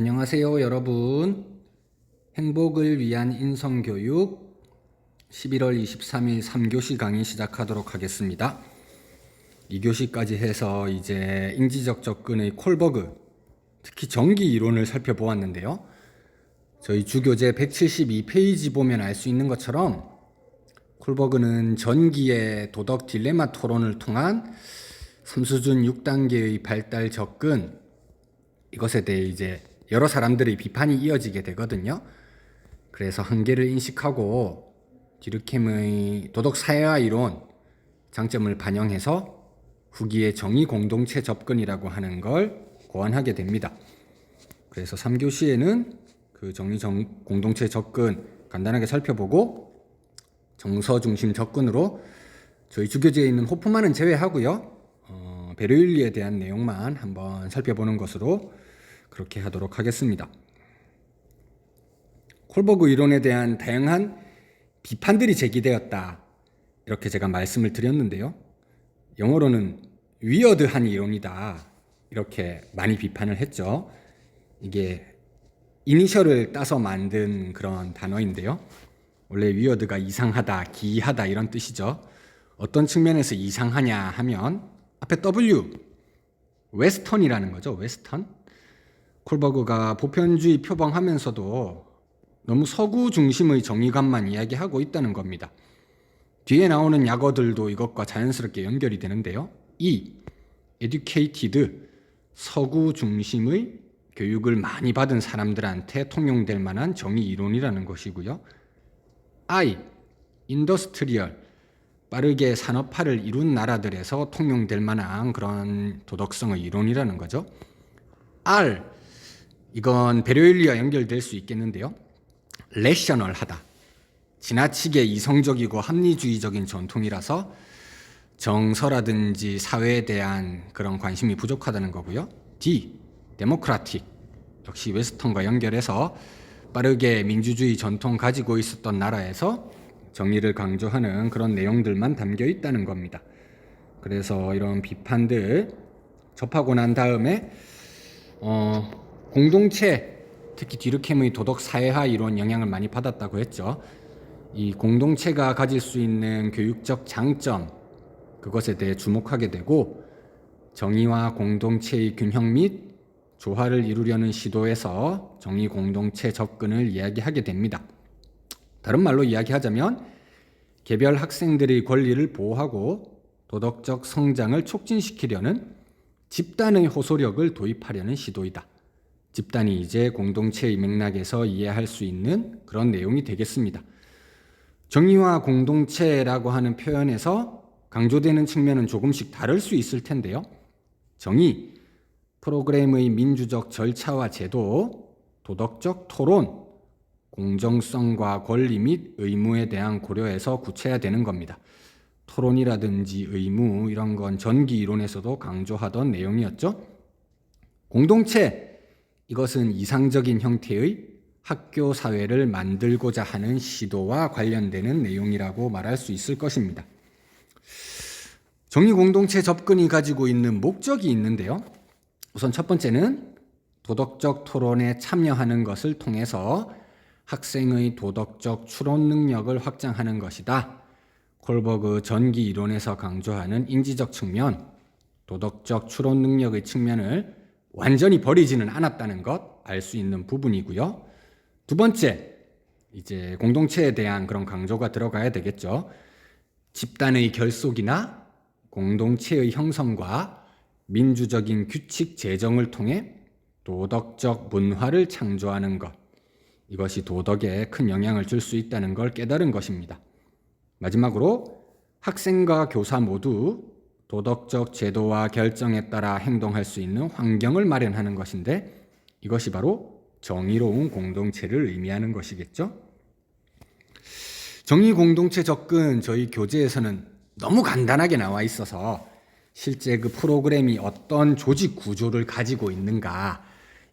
안녕하세요, 여러분. 행복을 위한 인성교육 11월 23일 3교시 강의 시작하도록 하겠습니다. 2교시까지 해서 이제 인지적 접근의 콜버그, 특히 전기 이론을 살펴보았는데요. 저희 주교재 172페이지 보면 알 수 있는 것처럼 콜버그는 전기의 도덕 딜레마 토론을 통한 3수준 6단계의 발달 접근, 이것에 대해 이제 여러 사람들의 비판이 이어지게 되거든요. 그래서 한계를 인식하고 디르켐의 도덕 사회화 이론 장점을 반영해서 후기의 정의 공동체 접근이라고 하는 걸 고안하게 됩니다. 그래서 3교시에는 그 정의 정, 공동체 접근 간단하게 살펴보고 정서 중심 접근으로 저희 주교재에 있는 호프만은 제외하고요. 어, 베르일리에 대한 내용만 한번 살펴보는 것으로 그렇게 하도록 하겠습니다. 콜버그 이론에 대한 다양한 비판들이 제기되었다. 이렇게 제가 말씀을 드렸는데요. 영어로는 위어드한 이론이다. 이렇게 많이 비판을 했죠. 이게 이니셜을 따서 만든 그런 단어인데요. 원래 위어드가 이상하다, 기이하다 이런 뜻이죠. 어떤 측면에서 이상하냐 하면 앞에 W 웨스턴이라는 거죠. 웨스턴. 콜버그가 보편주의 표방하면서도 너무 서구 중심의 정의감만 이야기하고 있다는 겁니다. 뒤에 나오는 약어들도 이것과 자연스럽게 연결이 되는데요. E, educated, 서구 중심의 교육을 많이 받은 사람들한테 통용될 만한 정의 이론이라는 것이고요. I, industrial, 빠르게 산업화를 이룬 나라들에서 통용될 만한 그런 도덕성의 이론이라는 거죠. R, 이건 베르일리와 연결될 수 있겠는데요. 레셔널하다. 지나치게 이성적이고 합리주의적인 전통이라서 정서라든지 사회에 대한 그런 관심이 부족하다는 거고요. D. 데모크라틱. 역시 웨스턴과 연결해서 빠르게 민주주의 전통 가지고 있었던 나라에서 정의를 강조하는 그런 내용들만 담겨 있다는 겁니다. 그래서 이런 비판들 접하고 난 다음에 어, 공동체 특히 디르켐의 도덕 사회화 이론 영향을 많이 받았다고 했죠. 이 공동체가 가질 수 있는 교육적 장점 그것에 대해 주목하게 되고 정의와 공동체의 균형 및 조화를 이루려는 시도에서 정의 공동체 접근을 이야기하게 됩니다. 다른 말로 이야기하자면 개별 학생들의 권리를 보호하고 도덕적 성장을 촉진시키려는 집단의 호소력을 도입하려는 시도이다. 집단이 이제 공동체의 맥락에서 이해할 수 있는 그런 내용이 되겠습니다. 정의와 공동체라고 하는 표현에서 강조되는 측면은 조금씩 다를 수 있을 텐데요. 정의, 프로그램의 민주적 절차와 제도, 도덕적 토론, 공정성과 권리 및 의무에 대한 고려에서 구체화되는 겁니다. 토론이라든지 의무 이런 건 전기 이론에서도 강조하던 내용이었죠. 공동체 이것은 이상적인 형태의 학교 사회를 만들고자 하는 시도와 관련되는 내용이라고 말할 수 있을 것입니다. 정의 공동체 접근이 가지고 있는 목적이 있는데요. 우선 첫 번째는 도덕적 토론에 참여하는 것을 통해서 학생의 도덕적 추론 능력을 확장하는 것이다. 콜버그 전기 이론에서 강조하는 인지적 측면, 도덕적 추론 능력의 측면을 완전히 버리지는 않았다는 것 알 수 있는 부분이고요. 두 번째, 이제 공동체에 대한 그런 강조가 들어가야 되겠죠. 집단의 결속이나 공동체의 형성과 민주적인 규칙 제정을 통해 도덕적 문화를 창조하는 것. 이것이 도덕에 큰 영향을 줄 수 있다는 걸 깨달은 것입니다. 마지막으로 학생과 교사 모두 도덕적 제도와 결정에 따라 행동할 수 있는 환경을 마련하는 것인데 이것이 바로 정의로운 공동체를 의미하는 것이겠죠. 정의 공동체 접근 저희 교재에서는 너무 간단하게 나와 있어서 실제 그 프로그램이 어떤 조직 구조를 가지고 있는가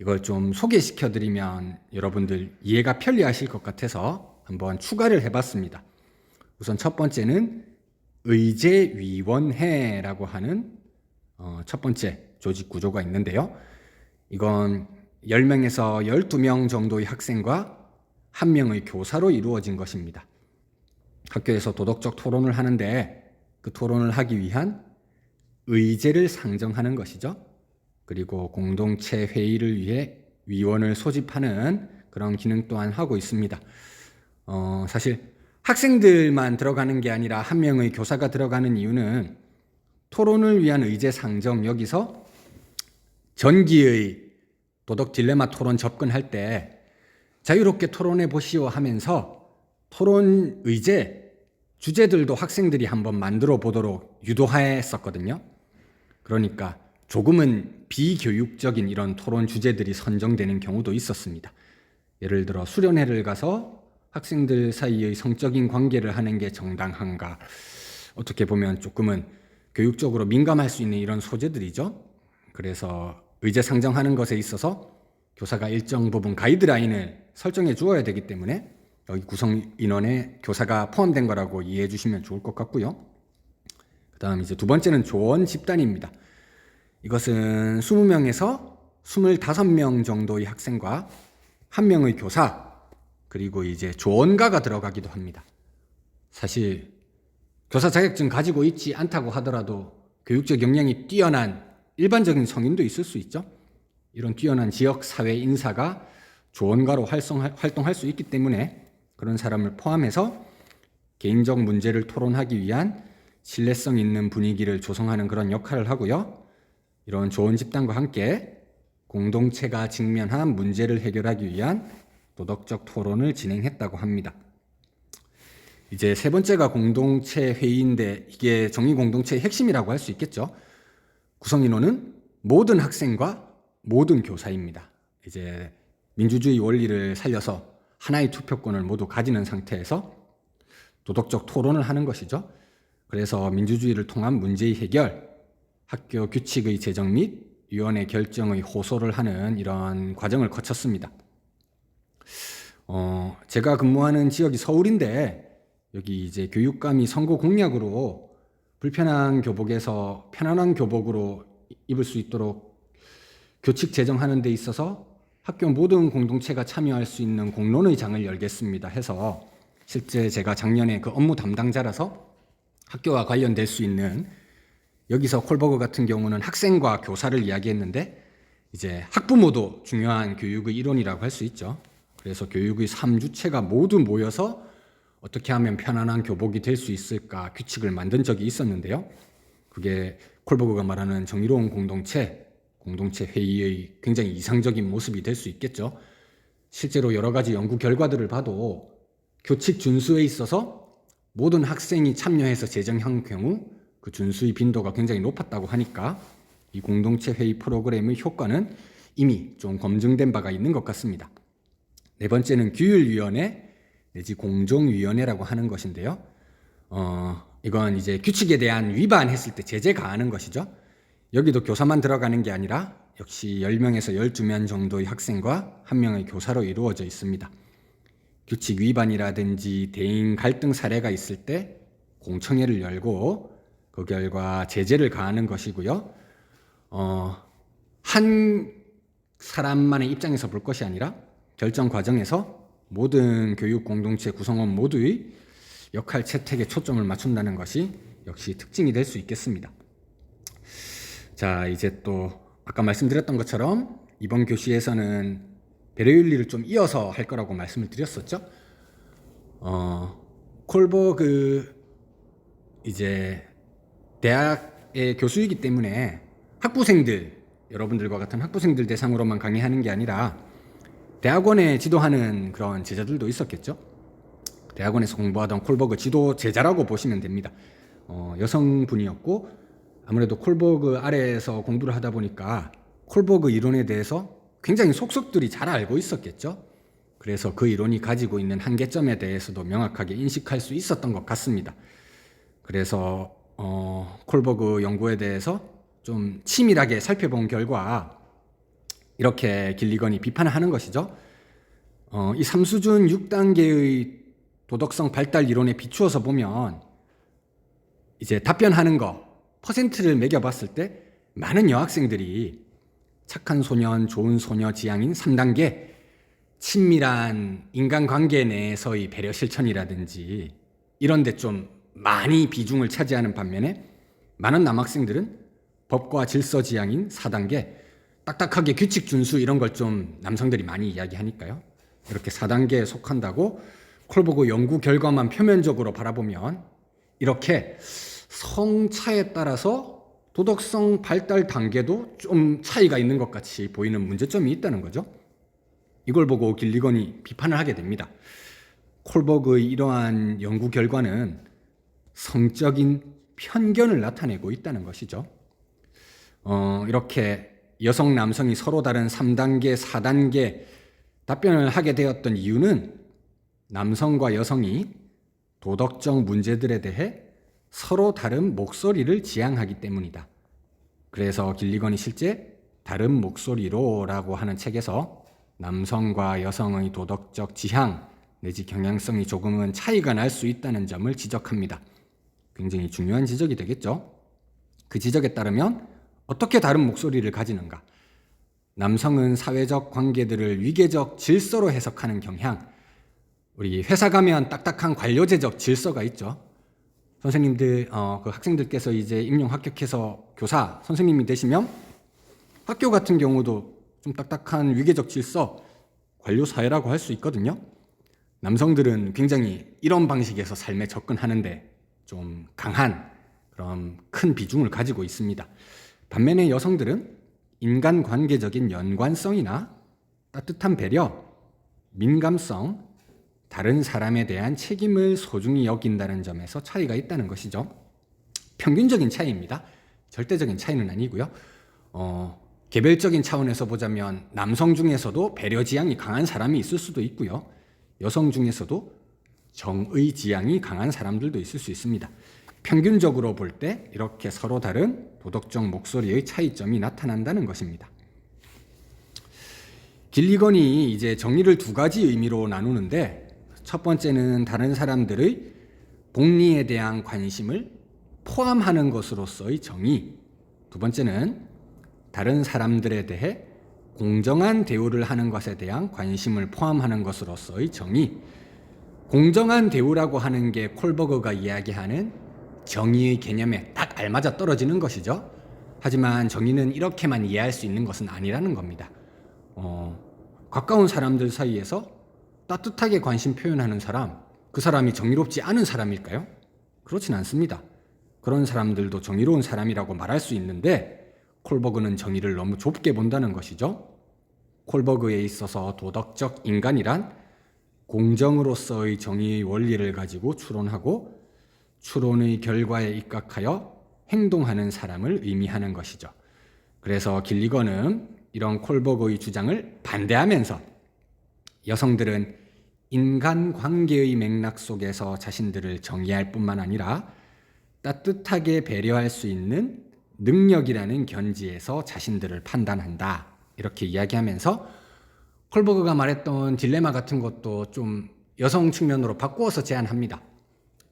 이걸 좀 소개시켜 드리면 여러분들 이해가 편리하실 것 같아서 한번 추가를 해봤습니다. 우선 첫 번째는 의제위원회라고 하는 어, 첫 번째 조직 구조가 있는데요. 이건 10명에서 12명 정도의 학생과 한 명의 교사로 이루어진 것입니다. 학교에서 도덕적 토론을 하는데 그 토론을 하기 위한 의제를 상정하는 것이죠. 그리고 공동체 회의를 위해 위원을 소집하는 그런 기능 또한 하고 있습니다. 어, 사실 학생들만 들어가는 게 아니라 한 명의 교사가 들어가는 이유는 토론을 위한 의제 상정 여기서 전기의 도덕 딜레마 토론 접근할 때 자유롭게 토론해 보시오 하면서 토론 의제 주제들도 학생들이 한번 만들어 보도록 유도했었거든요. 그러니까 조금은 비교육적인 이런 토론 주제들이 선정되는 경우도 있었습니다. 예를 들어 수련회를 가서 학생들 사이의 성적인 관계를 하는 게 정당한가? 어떻게 보면 조금은 교육적으로 민감할 수 있는 이런 소재들이죠. 그래서 의제 상정하는 것에 있어서 교사가 일정 부분 가이드라인을 설정해 주어야 되기 때문에 여기 구성 인원에 교사가 포함된 거라고 이해해 주시면 좋을 것 같고요. 그다음 이제 두 번째는 조언 집단입니다. 이것은 20명에서 25명 정도의 학생과 한 명의 교사 그리고 이제 조언가가 들어가기도 합니다. 사실 교사 자격증 가지고 있지 않다고 하더라도 교육적 역량이 뛰어난 일반적인 성인도 있을 수 있죠. 이런 뛰어난 지역 사회 인사가 조언가로 활동할 수 있기 때문에 그런 사람을 포함해서 개인적 문제를 토론하기 위한 신뢰성 있는 분위기를 조성하는 그런 역할을 하고요. 이런 좋은 집단과 함께 공동체가 직면한 문제를 해결하기 위한 도덕적 토론을 진행했다고 합니다. 이제 세 번째가 공동체 회의인데 이게 정의 공동체의 핵심이라고 할 수 있겠죠. 구성 인원은 모든 학생과 모든 교사입니다. 이제 민주주의 원리를 살려서 하나의 투표권을 모두 가지는 상태에서 도덕적 토론을 하는 것이죠. 그래서 민주주의를 통한 문제의 해결, 학교 규칙의 제정 및 위원회 결정의 호소를 하는 이런 과정을 거쳤습니다. 어, 제가 근무하는 지역이 서울인데 여기 이제 교육감이 선거 공약으로 불편한 교복에서 편안한 교복으로 입을 수 있도록 교칙 제정하는 데 있어서 학교 모든 공동체가 참여할 수 있는 공론의 장을 열겠습니다 해서 실제 제가 작년에 그 업무 담당자라서 학교와 관련될 수 있는 여기서 콜버그 같은 경우는 학생과 교사를 이야기했는데 이제 학부모도 중요한 교육의 일원이라고 할 수 있죠. 그래서 교육의 3주체가 모두 모여서 어떻게 하면 편안한 교복이 될 수 있을까 규칙을 만든 적이 있었는데요. 그게 콜버그가 말하는 정의로운 공동체, 공동체 회의의 굉장히 이상적인 모습이 될 수 있겠죠. 실제로 여러 가지 연구 결과들을 봐도 교칙 준수에 있어서 모든 학생이 참여해서 제정한 경우 그 준수의 빈도가 굉장히 높았다고 하니까 이 공동체 회의 프로그램의 효과는 이미 좀 검증된 바가 있는 것 같습니다. 네 번째는 규율위원회 내지 공정위원회라고 하는 것인데요. 어, 이건 이제 규칙에 대한 위반했을 때 제재 가하는 것이죠. 여기도 교사만 들어가는 게 아니라 역시 10명에서 12명 정도의 학생과 한 명의 교사로 이루어져 있습니다. 규칙 위반이라든지 대인 갈등 사례가 있을 때 공청회를 열고 그 결과 제재를 가하는 것이고요. 어, 한 사람만의 입장에서 볼 것이 아니라 결정 과정에서 모든 교육 공동체 구성원 모두의 역할 채택에 초점을 맞춘다는 것이 역시 특징이 될 수 있겠습니다. 자, 이제 또 아까 말씀드렸던 것처럼 이번 교시에서는 배려윤리를 좀 이어서 할 거라고 말씀을 드렸었죠. 어, 콜버그 이제 대학의 교수이기 때문에 학부생들 여러분들과 같은 학부생들 대상으로만 강의하는 게 아니라 대학원에 지도하는 그런 제자들도 있었겠죠. 대학원에서 공부하던 콜버그 지도 제자라고 보시면 됩니다. 어, 여성분이었고 아무래도 콜버그 아래에서 공부를 하다 보니까 콜버그 이론에 대해서 굉장히 속속들이 잘 알고 있었겠죠. 그래서 그 이론이 가지고 있는 한계점에 대해서도 명확하게 인식할 수 있었던 것 같습니다. 그래서 어, 콜버그 연구에 대해서 좀 치밀하게 살펴본 결과 이렇게 길리건이 비판을 하는 것이죠. 어, 이 삼수준 6단계의 도덕성 발달 이론에 비추어서 보면 이제 답변하는 거 퍼센트를 매겨봤을 때 많은 여학생들이 착한 소년, 좋은 소녀 지향인 3단계 친밀한 인간관계 내에서의 배려 실천이라든지 이런 데 좀 많이 비중을 차지하는 반면에 많은 남학생들은 법과 질서 지향인 4단계 딱딱하게 규칙 준수 이런 걸 좀 남성들이 많이 이야기하니까요. 이렇게 4단계에 속한다고 콜보그 연구 결과만 표면적으로 바라보면 이렇게 성차에 따라서 도덕성 발달 단계도 좀 차이가 있는 것 같이 보이는 문제점이 있다는 거죠. 이걸 보고 길리건이 비판을 하게 됩니다. 콜버그의 이러한 연구 결과는 성적인 편견을 나타내고 있다는 것이죠. 어, 이렇게 여성, 남성이 서로 다른 3단계, 4단계 답변을 하게 되었던 이유는 남성과 여성이 도덕적 문제들에 대해 서로 다른 목소리를 지향하기 때문이다. 그래서 길리건이 실제 다른 목소리로라고 하는 책에서 남성과 여성의 도덕적 지향 내지 경향성이 조금은 차이가 날 수 있다는 점을 지적합니다. 굉장히 중요한 지적이 되겠죠. 그 지적에 따르면 어떻게 다른 목소리를 가지는가? 남성은 사회적 관계들을 위계적 질서로 해석하는 경향, 우리 회사 가면 딱딱한 관료제적 질서가 있죠. 선생님들, 어, 그 학생들께서 이제 임용 합격해서 교사, 선생님이 되시면 학교 같은 경우도 좀 딱딱한 위계적 질서, 관료 사회라고 할 수 있거든요. 남성들은 굉장히 이런 방식에서 삶에 접근하는데 좀 강한 그런 큰 비중을 가지고 있습니다. 반면에 여성들은 인간관계적인 연관성이나 따뜻한 배려, 민감성, 다른 사람에 대한 책임을 소중히 여긴다는 점에서 차이가 있다는 것이죠. 평균적인 차이입니다. 절대적인 차이는 아니고요. 어, 개별적인 차원에서 보자면 남성 중에서도 배려 지향이 강한 사람이 있을 수도 있고요. 여성 중에서도 정의 지향이 강한 사람들도 있을 수 있습니다. 평균적으로 볼 때 이렇게 서로 다른 도덕적 목소리의 차이점이 나타난다는 것입니다. 길리건이 이제 정리를 두 가지 의미로 나누는데 첫 번째는 다른 사람들의 복리에 대한 관심을 포함하는 것으로서의 정의. 두 번째는 다른 사람들에 대해 공정한 대우를 하는 것에 대한 관심을 포함하는 것으로서의 정의. 공정한 대우라고 하는 게 콜버그가 이야기하는 정의의 개념에 딱 알맞아 떨어지는 것이죠. 하지만 정의는 이렇게만 이해할 수 있는 것은 아니라는 겁니다. 어, 가까운 사람들 사이에서 따뜻하게 관심 표현하는 사람, 그 사람이 정의롭지 않은 사람일까요? 그렇진 않습니다. 그런 사람들도 정의로운 사람이라고 말할 수 있는데 콜버그는 정의를 너무 좁게 본다는 것이죠. 콜버그에 있어서 도덕적 인간이란 공정으로서의 정의의 원리를 가지고 추론하고 추론의 결과에 입각하여 행동하는 사람을 의미하는 것이죠. 그래서 길리건은 이런 콜버그의 주장을 반대하면서 여성들은 인간 관계의 맥락 속에서 자신들을 정의할 뿐만 아니라 따뜻하게 배려할 수 있는 능력이라는 견지에서 자신들을 판단한다. 이렇게 이야기하면서 콜버그가 말했던 딜레마 같은 것도 좀 여성 측면으로 바꾸어서 제안합니다.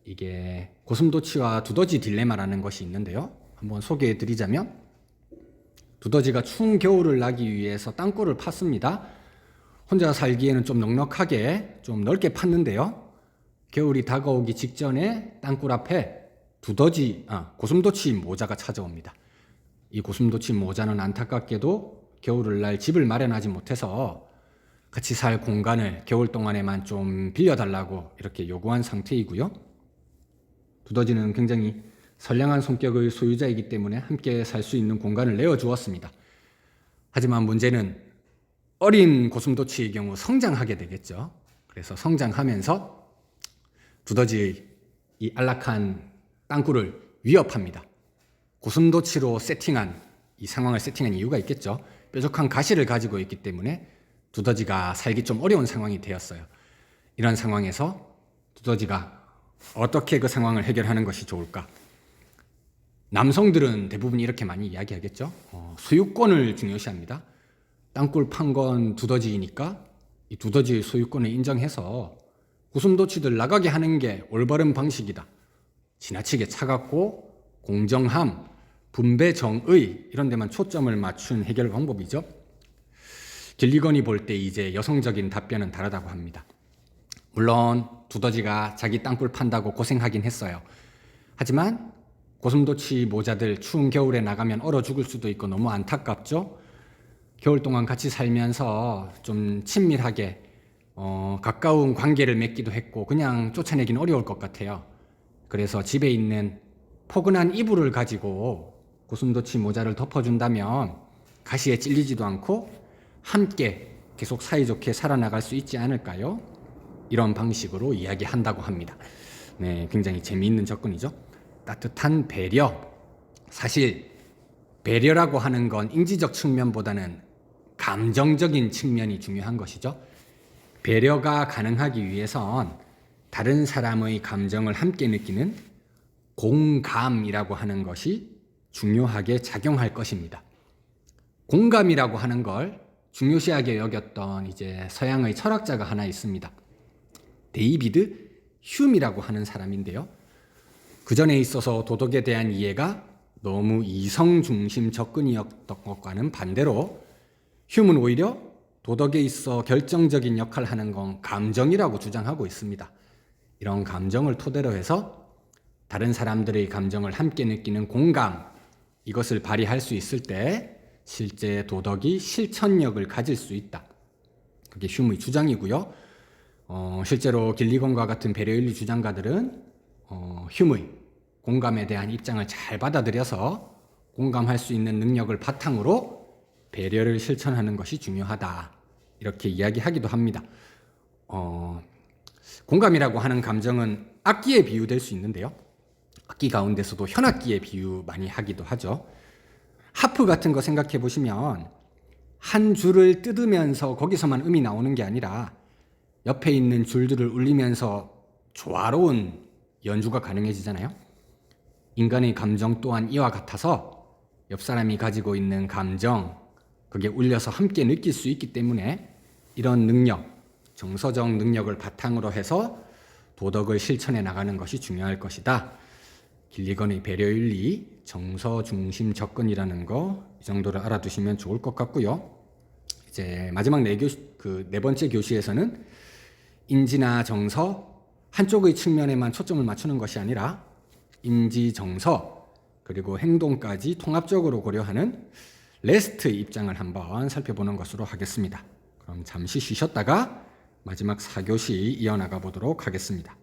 이게 고슴도치와 두더지 딜레마라는 것이 있는데요. 한번 소개해 드리자면 두더지가 추운 겨울을 나기 위해서 땅굴을 팠습니다. 혼자 살기에는 좀 넉넉하게 좀 넓게 팠는데요. 겨울이 다가오기 직전에 땅굴 앞에 두더지, 아, 고슴도치 모자가 찾아옵니다. 이 고슴도치 모자는 안타깝게도 겨울을 날 집을 마련하지 못해서 같이 살 공간을 겨울 동안에만 좀 빌려달라고 이렇게 요구한 상태이고요. 두더지는 굉장히 선량한 성격의 소유자이기 때문에 함께 살 수 있는 공간을 내어주었습니다. 하지만 문제는 어린 고슴도치의 경우 성장하게 되겠죠. 그래서 성장하면서 두더지의 이 안락한 땅굴을 위협합니다. 고슴도치로 세팅한 이 상황을 세팅한 이유가 있겠죠. 뾰족한 가시를 가지고 있기 때문에 두더지가 살기 좀 어려운 상황이 되었어요. 이런 상황에서 두더지가 어떻게 그 상황을 해결하는 것이 좋을까? 남성들은 대부분 이렇게 많이 이야기하겠죠. 어, 소유권을 중요시합니다. 땅굴 판 건 두더지이니까 이 두더지의 소유권을 인정해서 고슴도치들 나가게 하는 게 올바른 방식이다. 지나치게 차갑고 공정함, 분배 정의 이런 데만 초점을 맞춘 해결 방법이죠. 길리건이 볼 때 이제 여성적인 답변은 다르다고 합니다. 물론 두더지가 자기 땅굴 판다고 고생하긴 했어요. 하지만 고슴도치 모자들 추운 겨울에 나가면 얼어 죽을 수도 있고 너무 안타깝죠. 겨울 동안 같이 살면서 좀 친밀하게 어, 가까운 관계를 맺기도 했고 그냥 쫓아내긴 어려울 것 같아요. 그래서 집에 있는 포근한 이불을 가지고 고슴도치 모자를 덮어준다면 가시에 찔리지도 않고 함께 계속 사이좋게 살아나갈 수 있지 않을까요? 이런 방식으로 이야기한다고 합니다. 네, 굉장히 재미있는 접근이죠. 따뜻한 배려. 사실 배려라고 하는 건 인지적 측면보다는 감정적인 측면이 중요한 것이죠. 배려가 가능하기 위해선 다른 사람의 감정을 함께 느끼는 공감이라고 하는 것이 중요하게 작용할 것입니다. 공감이라고 하는 걸 중요시하게 여겼던 이제 서양의 철학자가 하나 있습니다. 데이비드 휴미라고 하는 사람인데요. 그 전에 있어서 도덕에 대한 이해가 너무 이성 중심 접근이었던 것과는 반대로 휴은 오히려 도덕에 있어 결정적인 역할을 하는 건 감정이라고 주장하고 있습니다. 이런 감정을 토대로 해서 다른 사람들의 감정을 함께 느끼는 공감 이것을 발휘할 수 있을 때 실제 도덕이 실천력을 가질 수 있다. 그게 휴의 주장이고요. 어, 실제로 길리건과 같은 배려윤리 주장가들은 어, 휴의 공감에 대한 입장을 잘 받아들여서 공감할 수 있는 능력을 바탕으로 배려를 실천하는 것이 중요하다. 이렇게 이야기하기도 합니다. 어, 공감이라고 하는 감정은 악기에 비유될 수 있는데요. 악기 가운데서도 현악기에 비유 많이 하기도 하죠. 하프 같은 거 생각해 보시면 한 줄을 뜯으면서 거기서만 음이 나오는 게 아니라 옆에 있는 줄들을 울리면서 조화로운 연주가 가능해지잖아요. 인간의 감정 또한 이와 같아서 옆 사람이 가지고 있는 감정, 그게 울려서 함께 느낄 수 있기 때문에 이런 능력, 정서적 능력을 바탕으로 해서 도덕을 실천해 나가는 것이 중요할 것이다. 길리건의 배려윤리, 정서 중심 접근이라는 거 이 정도를 알아두시면 좋을 것 같고요. 이제 마지막 네 교시 그 네 번째 교시에서는 인지나 정서 한쪽의 측면에만 초점을 맞추는 것이 아니라 인지 정서 그리고 행동까지 통합적으로 고려하는 레스트 입장을 한번 살펴보는 것으로 하겠습니다. 그럼 잠시 쉬셨다가 마지막 4교시 이어나가 보도록 하겠습니다.